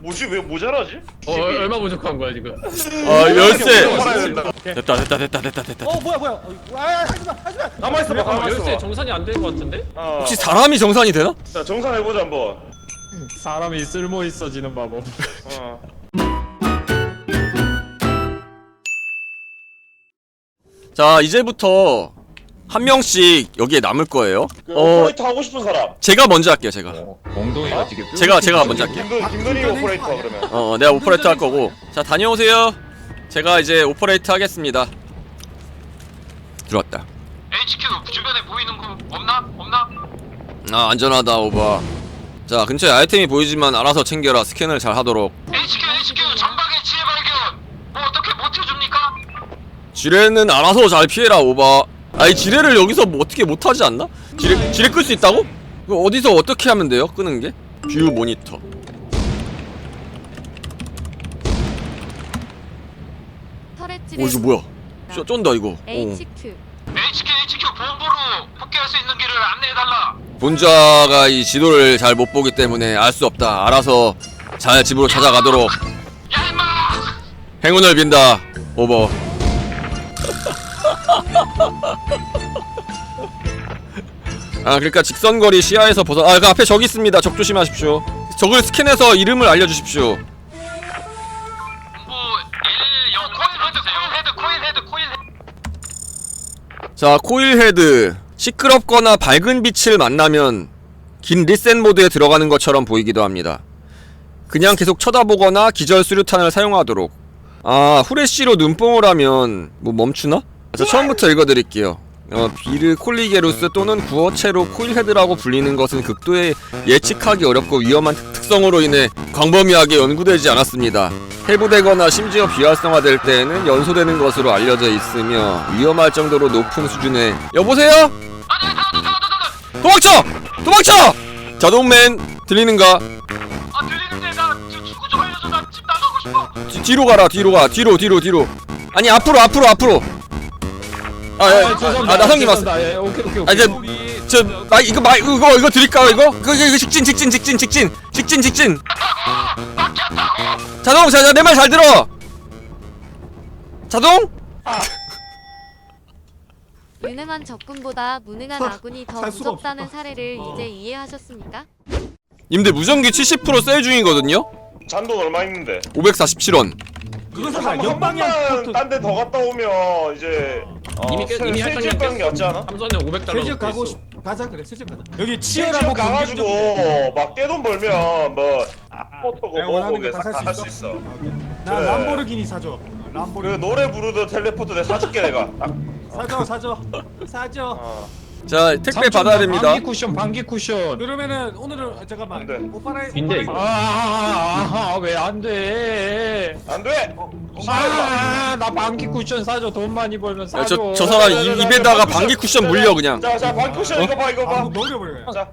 뭐지 왜 모자라지? 어 얼마 부족한 거야 지금? 아 열쇠 팔아야 된다. 됐다 됐다 됐다 됐다 됐다 어 뭐야 뭐야 어, 아 하지마 하지마 가만 있어봐 가만 아, 열쇠 있어 봐. 정산이 안된거 같은데? 어. 혹시 사람이 정산이 되나? 자 정산 해 보자 한번. 사람이 쓸모 있어지는 마법 어. 자 이제부터 한 명씩 여기에 남을 거예요. 그 어. 오퍼레이터 하고 싶은 사람. 제가 먼저 할게요 제가. 몽동이가 지금 제가 제가 먼저 할게요. 김도 김도리 오퍼레이터 그러면. 어 내가 오퍼레이터 할 거고. 자 다녀오세요. 제가 이제 오퍼레이터 하겠습니다. 들어왔다. HQ 주변에 보이는 거 없나? 없나? 아 안전하다 오바. 자 근처에 아이템이 보이지만 알아서 챙겨라. 스캔을 잘 하도록. HQ HQ 전방에 지혜 발견. 뭐 어떻게 못 해줍니까? 지뢰는 알아서 잘 피해라 오바 아이 지뢰를 여기서 뭐 어떻게 못하지 않나? 지뢰 지뢰 끌 수 있다고? 이거 어디서 어떻게 하면 돼요? 끄는 게? 뷰 모니터 터렛집에 오 이거 뭐야 쫀- 쫀다 이거 어. HQ HQ HQ 본부로 복귀할 수 있는 길을 안내해달라 본자가 이 지도를 잘 못 보기 때문에 알 수 없다 알아서 잘 집으로 찾아가도록 야 임마 행운을 빈다 오버 아 그러니까 직선거리 시야에서 벗어 아그 앞에 적 있습니다. 적 조심하십시오. 적을 스캔해서 이름을 알려주십시오. 본부 L0 코일 헤드 코일 헤드 코일 헤드 코일 헤드. 자 코일 헤드. 시끄럽거나 밝은 빛을 만나면 긴 리셋 모드에 들어가는 것처럼 보이기도 합니다. 그냥 계속 쳐다보거나 기절 수류탄을 사용하도록. 아 후레쉬로 눈뽕을 하면 뭐 멈추나? 자 처음부터 읽어드릴게요 어, 비르 콜리게루스 또는 구어체로 코일 헤드라고 불리는 것은 극도의 예측하기 어렵고 위험한 특- 특성으로 인해 광범위하게 연구되지 않았습니다. 해부되거나 심지어 비활성화될 때에는 연소되는 것으로 알려져 있으며 위험할 정도로 높은 수준의 여보세요? 도망쳐! 도망쳐! 자동맨 들리는가? 아 들리는데 나 지금 좀 알려줘 나 집 나가고 싶어 뒤, 뒤로 가라 뒤로 가 뒤로 뒤로 뒤로 아니 앞으로 앞으로 앞으로 아, 아, 아, 아 나성님 왔어. 예, 오케이 오케이 아 이제 저 마, 이거 마 이거 이거 드릴까요 이거? 그 이거 직진 직진 직진 직진. 직진 직진. 자동 자내 말 잘 들어. 자동? 유능한 적군보다 무능한 아군이 더 살 수가 무섭다는. 사례를 이제 이해하셨습니까? 님들 무전기 70% 세일 중이거든요? 잔돈 얼마 있는데? 547원. 그건 한, 사실 한 번만 포트 딴 데 더 갔다 오면 이제 어, 이미 끝- 세- 이미 세 할당량 집 가는 게. 낫지 않아? 삼성에 500달러 슬쩍 가고 싶 가자 그래 슬쩍 가자 여기 치열하고 가가지고 막 떼돈 벌면 뭐 포토고 뭐고 원하는 내가 거다 다살할수수 있어. 나 그래. 람보르기니 사줘 그 람보르기니 노래 부르던 텔레포트 내가 사줄게 내가. 딱. 사줘 사줘 사줘 어. 자 택배 받아야 됩니다. 방귀 쿠션 방귀 쿠션. 그러면은 오늘은 아, 잠깐만. 안 돼. 오빠라 빈대, 이거. 아왜 안 돼? 안 돼. 아나 방귀 쿠션 사줘. 돈 많이 벌면 야, 사줘. 저, 저 사람 입, 입에다가 방귀 쿠션. 물려 그냥. 자, 자, 방 쿠션 이거 봐, 이거 봐. 아 놀려버려 자,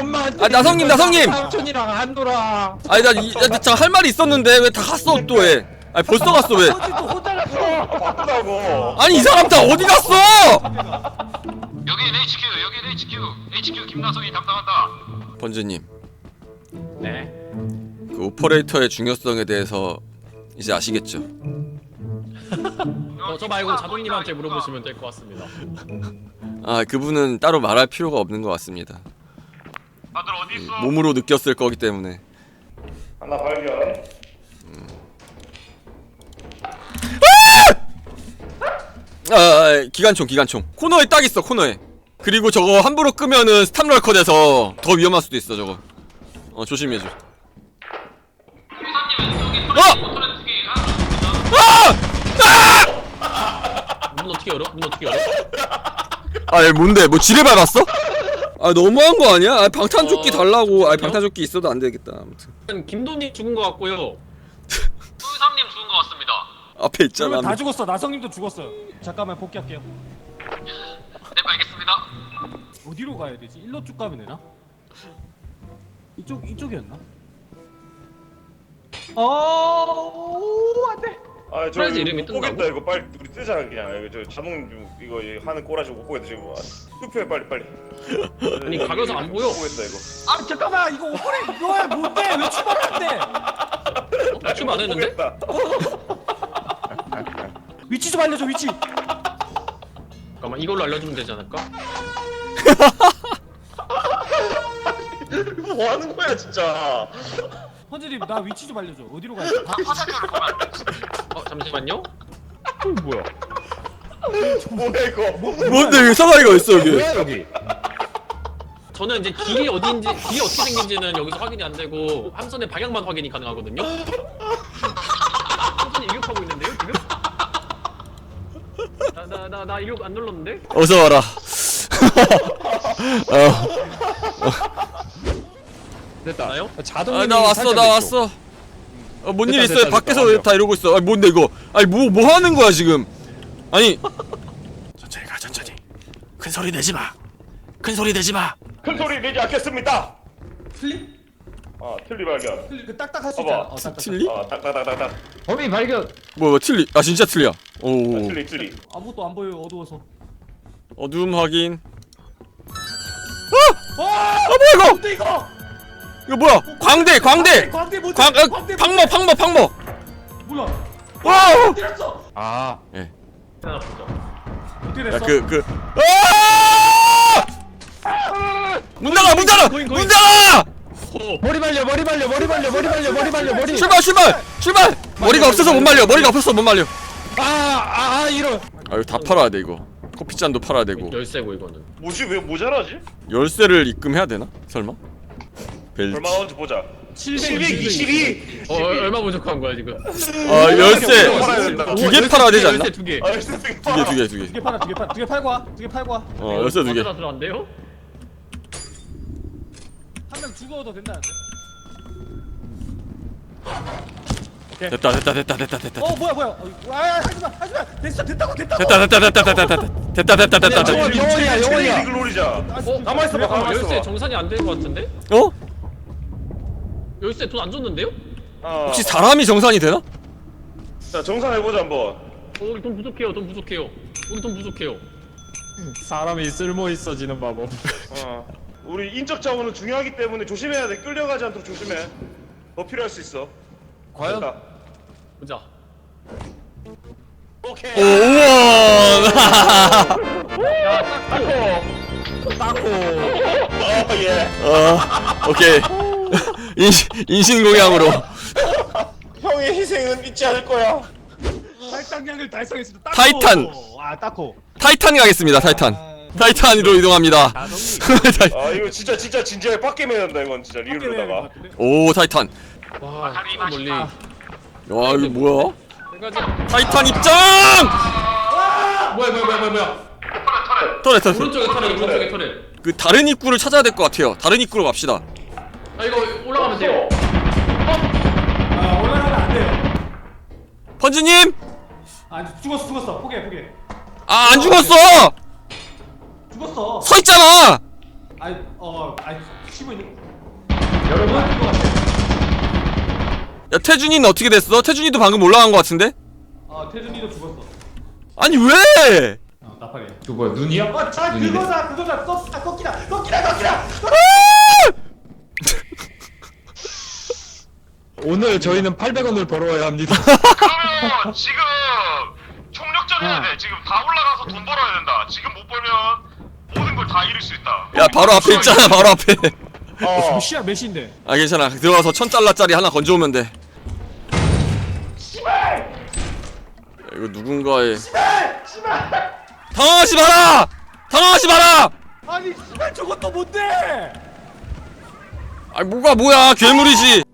엄마 아, 나성님, 나성님! 삼촌이랑 안 놀아. 아니 나저 할 말이 있었는데 왜 다 갔어 또왜? 아니 벌써 갔어 왜? 또 아, 바쁘다고. 아니 이 사람 다 어디 갔어 여긴 HQ 여긴 HQ HQ 김나성이 담당한다 번즈님 네. 그 오퍼레이터의 중요성에 대해서 이제 아시겠죠 어, 저 말고 자동님한테 물어보시면 될 것 같습니다. 아 그분은 따로 말할 필요가 없는 것 같습니다 다들 어디 있어? 몸으로 느꼈을 거기 때문에 하나 발견. 아, 아 기관총 기관총 코너에 딱 있어 코너에 그리고 저거 함부로 끄면은 스탑럴커 돼서 더 위험할 수도 있어 저거 어 조심해줘 어! 아! 문 어떻게 열어? 문 어떻게 열어? 아, 얘 뭔데? 뭐 지뢰 밟았어? 아, 너무한 거 아니야? 아, 방탄조끼 어, 달라고. 아. 방탄조끼 있어도 안 되겠다. 아무튼 김돈님 죽은 것 같고요. 수삼님 죽은 것 같습니다 앞에 있잖아. 그러면 다 죽었어 나성님도 죽었어 잠깐만 복귀할게요 네 알겠습니다 어디로 가야 되지? 일로 쭉 가면 되나? 이쪽 이쪽이었나? 어 안돼 아, 저 프라이즈 이거 이름이 못 보겠다. 뜬다고? 이거 빨리 우리 뜨자 그냥. 이거 저 자동 좀 이거 하는 꼬라지 못 보겠다 지금. 아, 투표해 빨리 빨리. 아니, 가려서 안 보여. 보겠다 이거. 아 잠깐만 이거 오래 이거야 뭔데 왜 출발을 안돼 어? 맞춤 안 했는데? 보겠다. 위치 좀 알려줘 위치 잠깐만 이걸로 알려주면 되지 않을까? 뭐 하는 거야 진짜. 헌즈님 나 위치 좀 알려줘 어디로 가야 돼 화살표를 보면 안 돼. 어 잠시만요. 뭐야 이거? 뭔데 여기 사다리가 있어 여기 여기? 저는 이제 길이 어딘지 길이 어떻게 생긴지는 여기서 확인이 안 되고 함선의 방향만 확인이 가능하거든요. 함선이 이륙하고 있는데요 지금? 나 이륙 안 눌렀는데? 어서 와라 어. 됐다. 나요? 자동님이 아, 나 왔어 나. 왔어 어, 뭔 일 됐다, 있어요 됐다, 밖에서 됐다. 다 이러고 있어 아니 뭔데 이거 아니 뭐 뭐 하는 거야 지금 아니 천천히 가 천천히 큰 소리 내지 마 큰 소리 내지 마 큰 소리 내지 않겠습니다. 틀리? 어 틀리 발견. 틀리 그 딱딱할 수 봐봐. 있잖아 어, 딱딱. 틀리? 어 딱딱딱딱딱. 범인 발견. 뭐, 뭐 틀리 아 진짜 틀리야 오 틀리 틀리. 아무것도 안 보여 어두워서 어둠 확인 와! 아 뭐야 이거 뭔데 이거 이거 뭐야 광대 광대 광대 뭔데 광 아, 광대 팡머 팡머 팡머 몰라 와우 때렸어 아. 하나 보자. 어떻게 됐어? 야그그 아! 문 닫아 문 닫아 고인, 문 고인. 닫아 머리 말려 머리 말려 머리 말려 머리 말려 머리 말려 머리. 출발 출발 출발 머리가 없어서 못 말려 머리가 없어서 못 말려 아아 아, 이런. 아 이거 다 팔아야 돼 이거 커피잔도 팔아야 되고 열쇠고 이거는. 뭐지 왜 모자라지? 열쇠를 입금해야 되나 설마 벨트 얼마 나온지 보자. 722. 어 얼- 얼마 부족한 거야 지금? 아 열쇠. 두 개 팔아야 되지 않나 열쇠 두 개. 아 열쇠 두 개. 두개두개두개 두개 팔아 두개 팔, 두개 팔고 와. 두개 팔고 와. 어 열쇠 두개 들어안돼요? 죽어도 된다는데. 됐다 됐다 됐다 됐다 됐다 어 뭐야 뭐야. 어, 아 하지 마 하지 마. 됐어 됐다고 됐다고. 됐다 됐다 됐다 됐다 됐다 됐다 됐다 됐다 됐다 영원 영원이야 영원이야. 이글 노리자. 어? 가만 있어봐, 가만 열쇠 있어봐. 정산이 안 된 것 같은데? 어 열쇠 돈 안 줬는데요? 어. 혹시 사람이 정산이 되나 자 정산해 보자 한번. 어, 우리 돈 부족해요 돈 부족해요 우리 돈 부족해요 사람이 쓸모 있어지는 마법. 어. 우리 인적 자원은 중요하기 때문에 조심해야 돼. 끌려가지 않도록 조심해. 더 필요할 수 있어. 과연? 됐다. 보자 오케이. 오 우와 따고. 어 예. 어 오케이 인신 인신공양으로 형의 희생은 잊지 않을 거야. 탈당량을 달성했습니다. 따코. 타이탄. 아 따코. 타이탄 가겠습니다 타이탄 타이탄으로 이동합니다. 타이- 아 이거 진짜 진짜 진지하게 빡게임 해야 된다 이건 진짜 리얼로다가. 오 타이탄. 와 저 멀리. 와 이거 뭐야? 타이탄 입장! 뭐야 뭐야 뭐야 뭐야? 뭐야 터렛 터렛. 오른쪽에 터렛 오른쪽에 터렛. 그 다른 입구를 찾아야 될 것 같아요. 다른 입구로 갑시다. 아 이거 올라가면 돼요. 아 올라가면 안 돼요. 펀즈님! 아 죽었어 죽었어. 포기해 포기해. 아 안 죽었어 죽었어. 서 있잖아 아니 어 아니 쉬고 있는. 여러분 것 같아. 야 태준이는 어떻게 됐어 태준이도 방금 올라간 것 같은데 아 태준이도 죽었어. 아니 왜 어 나팔이. 그 뭐야 눈이야? 아, 자 그거다 그거다 꺾이다 꺾이다 꺾이다 꺾이다. 오늘 저희는 800원을 벌어야 합니다. 그러면 지금 총력전 해야 돼. 지금 다 올라가서 돈 벌어야 된다. 지금 못 벌면 걸 다 잃을 수 있다. 야 바로 앞에 있잖아 바로 앞에 어. 시야 몇인데? 아 괜찮아 들어가서 천 달러짜리 하나 건져오면 돼 야, 이거 누군가의 당황하지 마라 당황하지 마라 아니 씨발 저것도 뭔데? 아니 뭐가 뭐야 괴물이지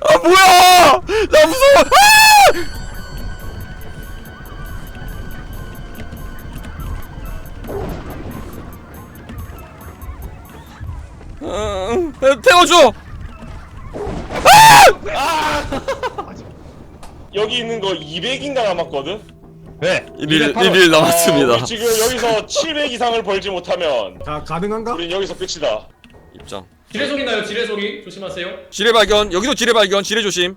아 뭐야 나 무서워 아! 음, 태워줘 여기 있는 거 200인가 남았거든. 네. 1일 1일 남았습니다 어, 지금 여기서 700 이상을 벌지 못하면 자 가능한가? 우린 여기서 끝이다. 입장 지뢰 소리 나요 지뢰 소리 조심하세요 지뢰 발견 여기도 지뢰 발견 지뢰 조심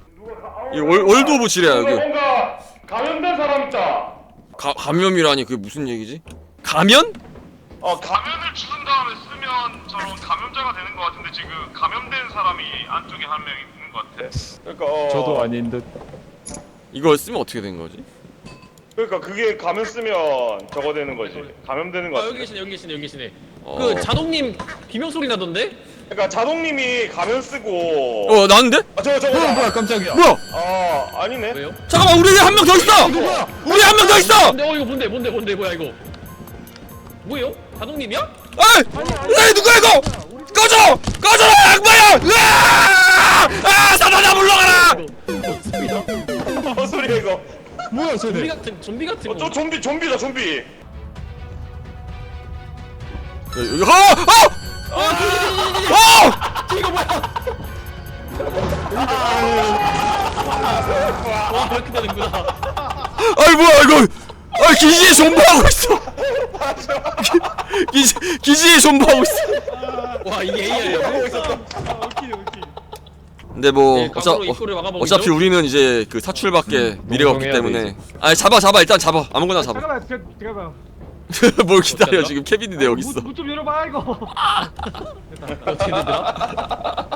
이 월, 월드 오브 지뢰야 여기 뭔가 감염된 사람 있다. 가, 감염이라니 그게 무슨 얘기지? 가면? 어 가. 가면을 주신 다음에 쓰면 저런 감염자가 되는 것 같은데 지금 감염된 사람이 안쪽에 한 명 있는 것 같아. 그러니까 어, 저도 아닌 듯. 이걸 쓰면 어떻게 된 거지? 그러니까 그게 감염 쓰면 저거 되는 거지. 감염되는 거 아 같아. 여기 계시네 여기 계시네 여기 계시네 어. 그 자동님 비명 소리 나던데? 그러니까 자동님이 가면 쓰고. 어 나는데? 아, 저거 저거. 어 뭐야 깜짝이야. 뭐야? 아 아니네. 왜요? 잠깐만 우리 한 명 더 있어! 우리 한 명 더 있어! 근데 어 이거 뭔데 뭔데 뭔데 뭐야 이거 뭐예요? 자동님이야? 에이! 에이 누구야 이거! 꺼져! 꺼져라 악마야! 으아! 아 사단아 물러가라! 어 소리야 이거. 뭐야 좀비 쟤네. 같은 좀비 같은 어, 저 좀비 좀비다 좀비. 어! 어! 어! 이거 뭐야? 와 이렇게 되는구나 아이 뭐야 이거 아 기지에 존버하고 있어 기지 기지에 존버하고 있어 와 이게 AI야. 웃기네 웃기. 근데 뭐 네, 어차, 각으로 입구를 막아버리죠? 어차피 우리는 이제 그 사출밖에 미래가 없기 때문에 아니 잡아 잡아 일단 잡아 아무거나 잡아 잠깐만 저- 잠깐만. 뭘 기다려? 지금 케빈인데 여기 있어 문좀 열어봐 이거. 어떻게 되더라?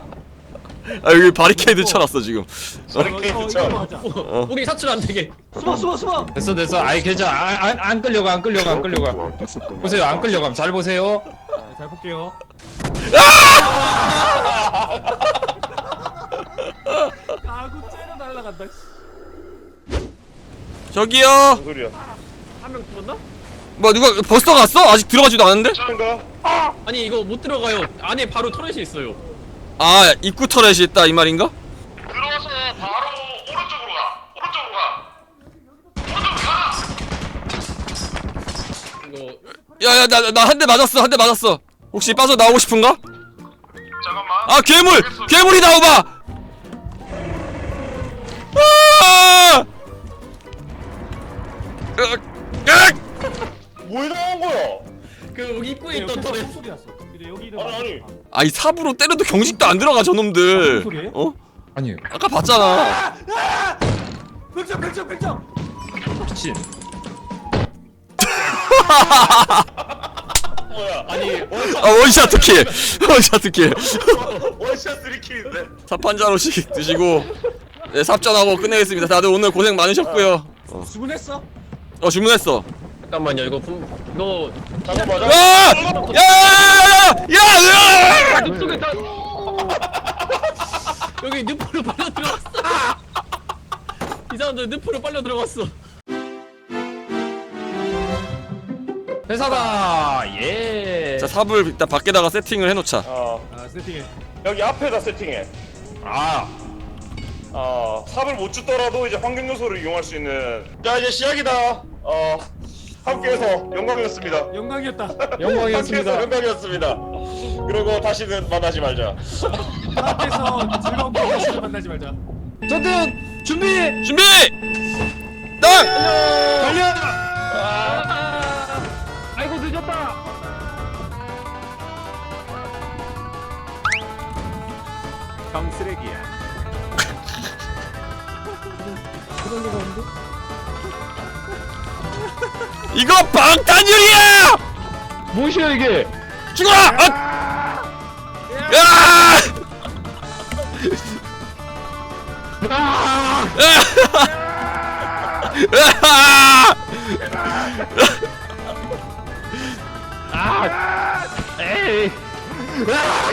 아 여기 바리케이드 쳐놨어 지금 저렇게 어, 쳐. 이거 하자. 어, 우리 사출 안 되게 숨어 숨어 숨어. 됐어 됐어. 아이 괜찮아. 아, 안, 안 끌려가 안 끌려가 안 끌려가. 보세요 안 끌려감. 잘 보세요. 자, 잘 볼게요. 아구 째려 날라간다. 저기요 무슨 소리야? 한 명 죽었나? 뭐 누가 벌써 갔어? 아직 들어가지도 않았는데? 그런가? 아니 이거 못 들어가요 안에 바로 터렛이 있어요 아 입구 터렛이 있다 이 말인가? 들어와서 바로 오른쪽으로 가. 오른쪽으로 가. 오른쪽으로 가. 이거 야야 나 나 한 대 맞았어 한 대 맞았어 혹시 빠져 나오고 싶은가? 잠깐만. 아 괴물! 알겠어. 괴물이 나오봐! 아! 으악! 으악! 뭐 나온 거야? 그 여기 입구에 있던 소리 났어. 근데 여기 아니 아니. 아이 삽으로 때려도 경직도 안 들어가 저놈들 무슨 소리예요? 어? 아니 아까 봤잖아 백점 백점 백점. 미친. 뭐야? 아니 아 원샷 킬 원샷 킬 원샷 3킬인데. 삽한 잔씩 드시고 네 삽전하고 끝내겠습니다 다들 오늘 고생 많으셨고요 어, 주문했어? 어 주문했어 잠깐만요 이거 분 이거 잠깐만. 야! 야야야 야 야 야! 늪속에 다 여기 늪으로 빨려 들어갔어 이 사람들 늪으로 빨려 들어갔어 회사다. 예. 자 삽을 일단 밖에다가 세팅을 해놓자 어 아 세팅해. 여기 앞에다 세팅해. 아. 어 삽을 못 주더라도 이제 환경 요소를 이용할 수 있는. 자 이제 시작이다. 어 함께해서 영광이었습니다. 영광이었다. 영광이었습니다. 함께해서 영광이었습니다. 그리고 다시는 만나지 말자. 앞에서 즐거운 방송을 만나지 말자. 저든 준비. 준비! 땅! 달려. 아이고 늦었다. 이거 방탄유리야! 무엇이야 이게? 죽어라! 아! 야! 아! 에이. 어,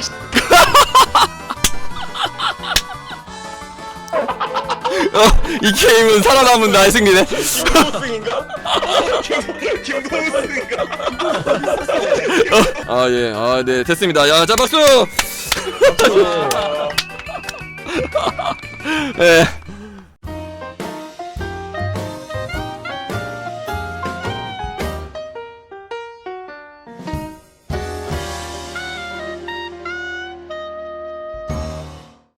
이 게임은 살아남은 나의 승리네. 김동승인가? 김- 김동승인가? 아 예, 아 네 됐습니다. 야, 자 박수. 예.